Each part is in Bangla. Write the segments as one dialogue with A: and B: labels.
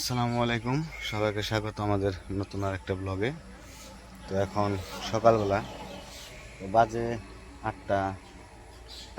A: আসসালামু আলাইকুম। সবাইকে স্বাগত আমাদের নতুন আর একটা ব্লগে তো এখন সকালবেলা বাজে আটটা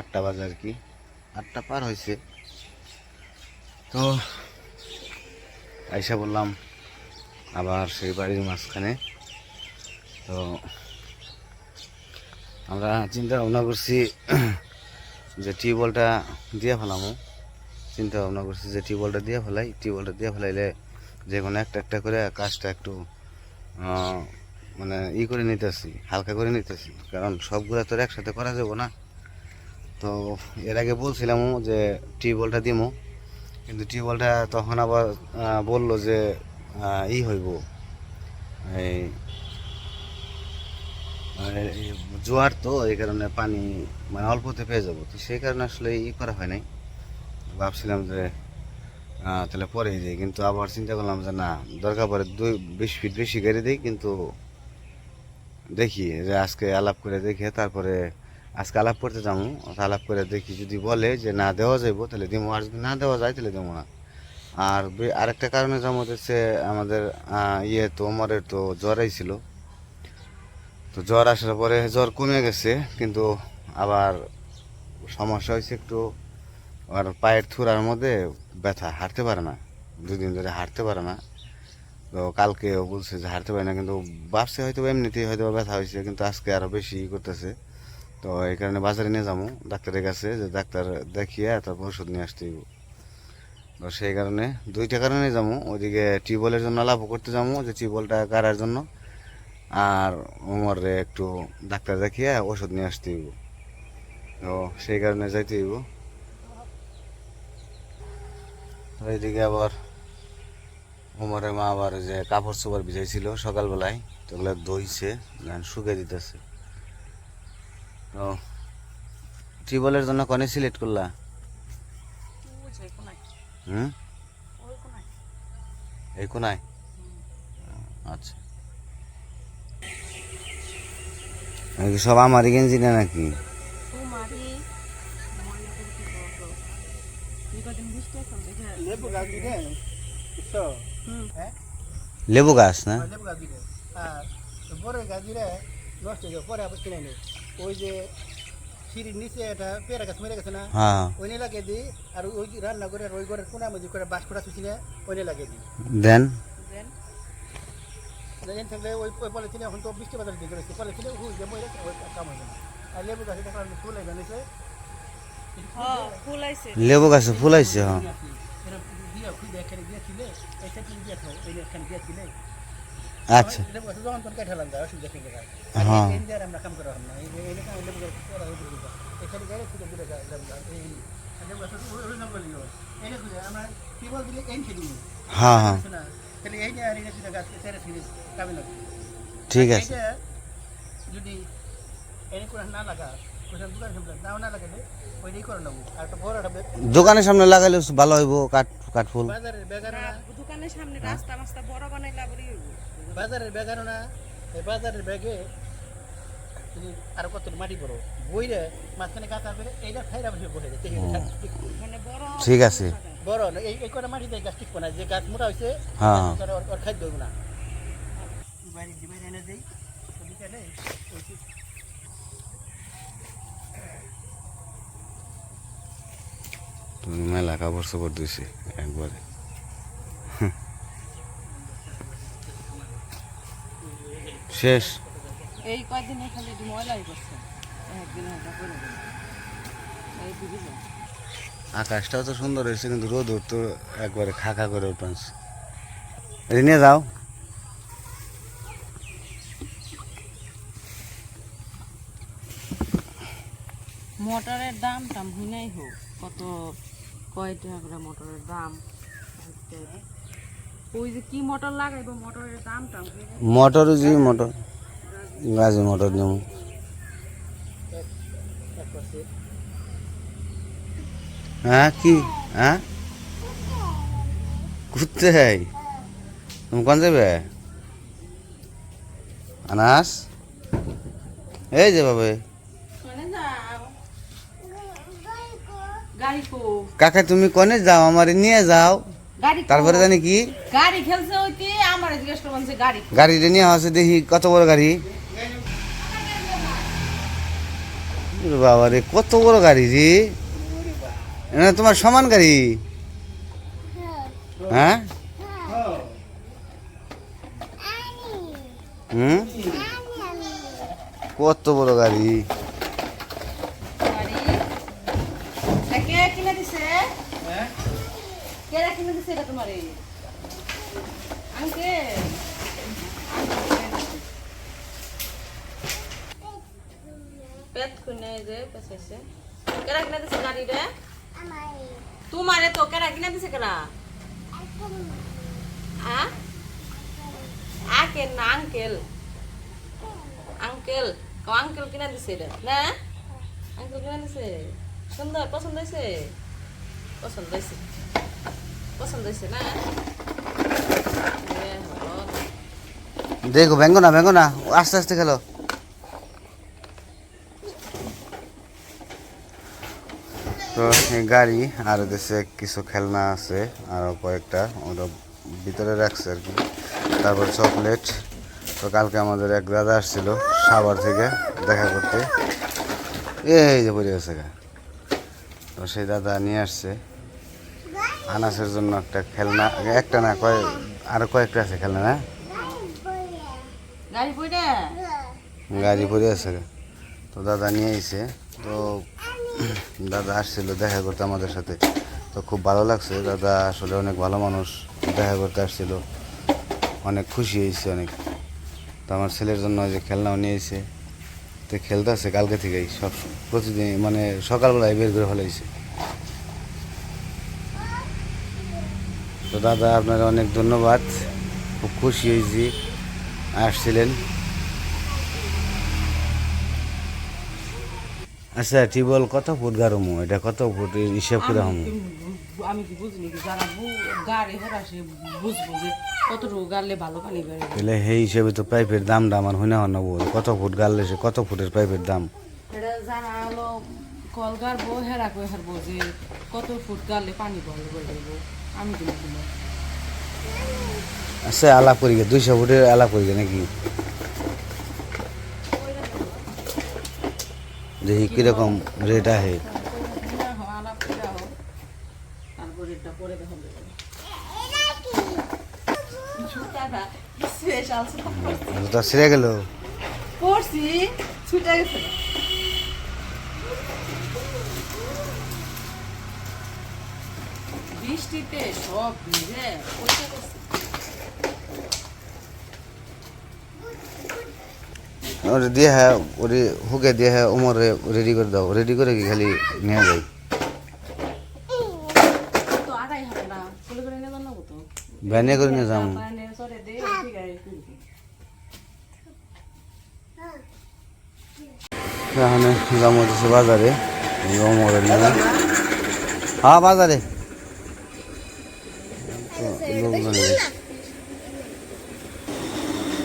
A: আটটা বাজে আর কি। আটটা পার হয়েছে। তো আইসা বললাম আবার সেই বাড়ির মাঝখানে। তো আমরা চিন্তা ভাবনা করছি যে টিউবওয়েলটা দিয়ে ফেলামো। চিন্তা ভাবনা করছি যে টিউবওয়েলটা দিয়ে ফেলাই, টিউবওয়েলটা দিয়ে ফেলাইলে যে কোনো একটা একটা করে কাজটা একটু মানে ই করে নিতেছি, হালকা করে নিতেছি। কারণ সবগুলো তো একসাথে করা যাব না। তো এর আগে বলছিলামও যে টিউবওয়েলটা দিমো, কিন্তু টিউবওয়েলটা তখন আবার বলল যে ই হইব এই জোয়ার তো, এই কারণে পানি মানে অল্পতে পেয়ে যাব। তো সেই কারণে আসলে ই করা হয় নাই। ভাবছিলাম যে তাহলে পরে দিই কিন্তু আবার চিন্তা করলাম যে না, দরকার পড়ে দুই, বিশ ফিট বেশি গাড়ি দিই, কিন্তু দেখি যে আজকে আলাপ করে দেখে তারপরে আজকে আলাপ করতে যাব আলাপ করে দেখি যদি বলে যে না দেওয়া যাইবো, তাহলে দেবো আর যদি না দেওয়া যায় তাহলে দেবো না। আর আরেকটা কারণে যেমন হচ্ছে আমাদের ইয়ে তো ওমরের তো জ্বর আইছিল। তো জ্বর আসার পরে জ্বর কমে গেছে, কিন্তু আবার সমস্যা হয়েছে একটু। আর পায়ের থুরার মধ্যে ব্যথা, হাঁটতে পারে না। দুদিন ধরে হাঁটতে পারে না। তো কালকে বলছে যে হাঁটতে পারে না, কিন্তু ভাবছে হয়তো এমনিতেই হয়তো ব্যথা হয়েছে, কিন্তু আজকে আরও বেশি করতেছে। তো এই কারণে বাজারে নিয়ে যাব, ডাক্তারের কাছে, যে ডাক্তার দেখিয়ে তারপর ওষুধ নিয়ে আসতে তো সেই কারণে দুইটা কারণে যাব, ওইদিকে টিউবওয়েলের জন্য লাভ করতে যাব, যে টিউবওয়েলটা কারার জন্য। আর ওমরে একটু ডাক্তার দেখিয়ে ওষুধ নিয়ে আসতে হইব। তো সেই কারণে যাইতে হইব। তো এইদিকে আবার উমরের মা আবার যে কাপড় চোপড় ভিজাইছিল সকালবেলায়, তো ওগুলো ধুইছে শুকিয়ে দিতেছে। তো টিউবওয়েলের জন্য কনে সিলেক্ট করলা? হুম? এই কোনায়? আচ্ছা। সব আমার গেঞ্জি না নাকি?
B: লেবু গাছ হ্যাঁ
A: গাছ না?
B: লেবু গাছ দিলে আর বড় গাছ দিলে নষ্ট হয়ে। যাবে পরে আবার কিনে নেই ওই যে সিঁড়ির নিচে একটা পেয়ারা গাছ মেরে গেছে না
A: হ্যাঁ
B: ওই নিয়ে লাগিয়ে দিই আর ওই রান্না করে ওই ঘরের কোনা মধ্যে করে ফোটা শুছি না ওই নিয়ে লাগিয়ে দিই
A: দেন।
B: এখান থাকলে ওই ওই পলিথিনে এখন তো বৃষ্টি বাদল দিয়ে করেছে পলিথিনে হুই যে ওই কাম হবে না আর লেবু গাছ কারণে ফুল লাগবে নিচে
A: লেবু গাছে ফুল আইছে হ্যাঁ। আচ্ছা। হ্যাঁ। হ্যাঁ হ্যাঁ। ঠিক আছে।
B: যদি না লাগা
A: দোকানের সামনে লাগাইলে ভালো হইব কাঠ কাঠফুল
B: বাজারের বেগানো
C: দোকানের সামনে রাস্তা মাস্তা বড় বানাইলে আবার
B: বাজারের বেগানো না এই বাজারের ব্যাগে তুমি আর কত মাটি বড় বইরে মাঝখানে কাঁচা করে এইটা খাইরা বসে বসে
C: মানে
A: ঠিক আছে।
B: বড় না এই এই করে মাটি দিয়ে গাছ ঠিক না যে গাছ মোটা হয়েছে
A: হ্যাঁ। হ্যাঁ
B: ওর খাদ্য না। বাড়ি ডিবাই এনে দেই ওই
A: তুমি মেলা কাপড় চোপড় দিছি একবারে। শেষ।
C: এই কয়দিনে খালি ময়লাই করছে। একদিন
A: আকাশটাও তো সুন্দর হয়েছে কিন্তু রোদ তো একবারে খাখা করে উঠানছে এই নিয়ে যাও।
C: মোটরের দাম টাম হই নাই হোক কত কয় টাকা করে মোটরের দাম? ওই যে কি মোটর লাগাইবো, মোটরের দাম টাম
A: মোটর জি, মোটর। গাজি মোটর যেমন হ্যাঁ কি? হ্যাঁ? ঘুরতে যাই তুমি কোন যাবে? আনাস? এই যে বাবে
C: গাড়ি কো
A: কাকা তুমি কনে যাও? আমারে নিয়ে যাও।
C: গাড়ি
A: তারপরে জানি কি?
C: গাড়ি খেলছে ওইতে আমার জিজ্ঞেস করে বলছে গাড়ি।
A: গাড়িটা নিয়ে আছে দেখি কত বড় গাড়ি? বাবা রে কত বড় গাড়ি রে। এটা তোমার সমান গাড়ি? হ্যাঁ? হুম? কত বড় গাড়ি
C: এটা কে কিনে দিছে
B: হ্যাঁ
C: কে দিছে এটা তোমার পেট খুনে যে কিনে দিছে গাড়ি রে? তোমারে তো কিনে দিছে কেরা আ? আকেল না আঙ্কেল আঙ্কেল আঙ্কেল কিনে দিছে এটা? না? আঙ্কেল কিনে দিছে? সুন্দর, পছন্দ হয়েছে পছন্দ হয়েছে পছন্দ হয়েছে না
A: দেখো, ভেঙ্গো না ভেঙ্গো না। আস্তে আস্তে খেলো। তো গাড়ি আর দেশে কিছু খেলনা আছে আরও কয়েকটা। ওটা ভিতরে রাখছে আর কি। তারপর চকলেট। তো কালকে আমাদের এক দাদা আসছিল সাভার থেকে দেখা করতে। এই যে পড়ে গেছে। তো সেই দাদা নিয়ে আসছে। আনাসের জন্য একটা খেলনা একটা না কয় আরও কয়েকটা আছে খেলনা না?
C: গাড়ি
A: পরে আছে। তো দাদা নিয়ে আইছে। তো দাদা আসছিল দেখা করতে আমাদের সাথে। তো খুব ভালো লাগছে। দাদা আসলে অনেক ভালো মানুষ দেখা করতে আসছিল। অনেক খুশি হয়েছে অনেক। তো আমার ছেলের জন্য যে খেলনাও নিয়ে এসে তো খেলতে আছে কালকে থেকেই। সব প্রতিদিন মানে সকালবেলায় বের করে ফেলাইছে। দাদা আপনার অনেক ধন্যবাদ। খুব খুশি হয়েছি আসছিলেন। আচ্ছা টিউবওয়েল কত ফুট গারমু এটা কত ফুট হিসাব করে হমু?
C: আমি কি বুঝিনি কি যারা গাড়ি বুঝব যে কতটুকু গাড়লে ভালো পানি
A: তাহলে সেই হিসেবে তো পাইপের দাম দামটা আমার হইনা হন কত ফুট গাড়লে সে কত ফুটের পাইপের দাম?
C: এটা যারা হলো কল গাড়বো হেরা কই হারবো যে কত ফুট গাড়লে পানি বন্ধ করে দেবো আমি তো বুঝি না।
A: আচ্ছা আলাপ করি গে দুইশো ফুটের আলাপ করি গে নাকি? দেখি কীরকম রেট আহে।
C: হ্যাঁ, হ্যাঁ, আলাপ করে হোক। তারপর এটা পরে দেখা যাবে। ছুটাটা special ছুটা পরছি।
A: তো ছিঁড়ে গেল
C: পরছি, ছুটে গেছে। বৃষ্টিতে সব ভিজে পয়সা করছে
A: ওরে দিয়ে হ্যাঁ ওরে হুকে দিয়ে হ্যাঁ উমরে রেডি করে দাও রেডি করে কি খালি নিয়ে যাই
C: তো আড়াই হবে না ফুলে করে নিয়ে জানাব তো
A: ভ্যানে করে নিয়ে যাম
C: মানে সরে দে ঠিক আছে তুলবি।
A: এখানে যাম হচ্ছে বাজারে উমরে নিয়ে হ্যাঁ বাজারে তো লোকজন বেশি।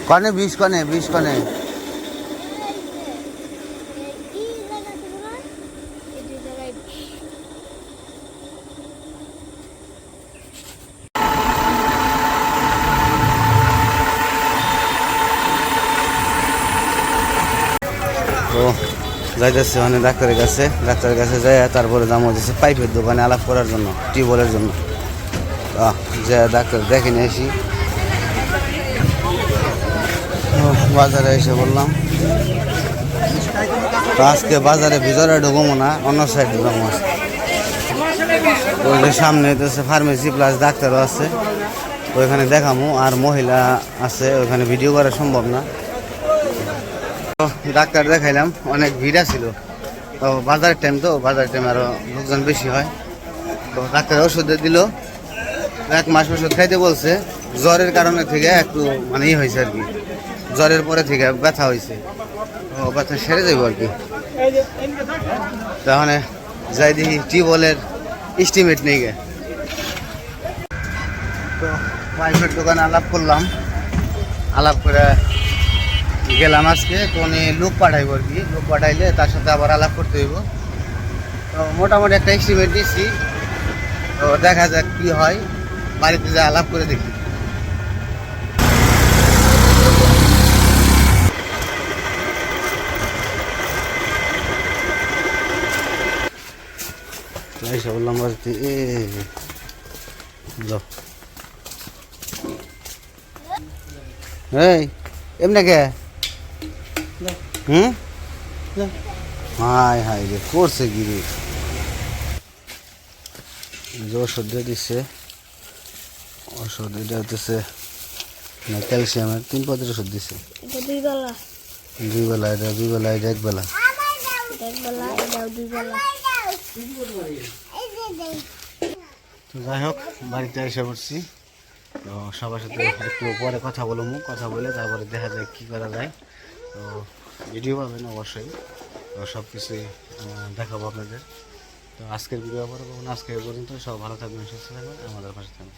A: কনে বিশ কনে বিশ কনে। তো যাইতেছে মানে ডাক্তারের কাছে। ডাক্তারের কাছে যাই তারপরে দাম হচ্ছে পাইপের দোকানে আলাপ করার জন্য, টিউবওয়েলের জন্য। ডাক্তার দেখে নিয়ে আসি। বাজারে এসে বললাম, তো আজকে বাজারে ভিতরে ঢুকবো না, অন্য সাইডে ঢুকবো সামনে হইতেছে ফার্মেসি প্লাস ডাক্তারও আছে। ওইখানে দেখামু, আর মহিলা আছে, ওইখানে ভিডিও করা সম্ভব না। তো ডাক্তার দেখাইলাম, অনেক ভিড় ছিল তো বাজারের টাইম তো, বাজারের টাইম আরও লোকজন বেশি হয়। তো ডাক্তার ওষুধ দিল। এক মাস ওষুধ খাইতে বলছে, জ্বরের কারণে থেকে একটু মানে ই হয়েছে আর কি। জ্বরের পরে থেকে ব্যথা হয়েছে। ও, ব্যথা সেরে যাব আর কি। তাহলে যাই দেখি টিউবওয়েলের এস্টিমেট নেই গে। তো প্রাইভেট দোকানে আলাপ করলাম। আলাপ করে গেলাম আজকে, তো উনি লোক পাঠাইব আর কি। লোক পাঠাইলে তার সাথে আবার আলাপ করতে হইব। তো মোটামুটি একটা এস্টিমেট দিচ্ছি তো দেখা যাক কি হয়। বাড়িতে যা আলাপ করে দেখি। এসে বললাম বাড়িতে এ হুম? রে, করছে গিরি যে ওষুধ দিচ্ছে ওষুধ এটা হতেছে না ক্যালসিয়ামের তিন পদের ওষুধ
D: এটা দুই বেলা।
A: দুই বেলা এটা দুই বেলা এটা এক বেলা। তো যাই হোক বাড়িতে এসে পড়ছি। তো সবার সাথে একটু পরে কথা বলব কথা বলে তারপরে দেখা যায় কী করা যায়। তো ভিডিও পাবেন অবশ্যই। তো সব কিছুই দেখাবো আপনাদের। তো আজকের ভিডিও আবার আজকে পর্যন্ত সব ভালো থাকবেন সুস্থ থাকবেন আমাদের পাশে থাকবেন।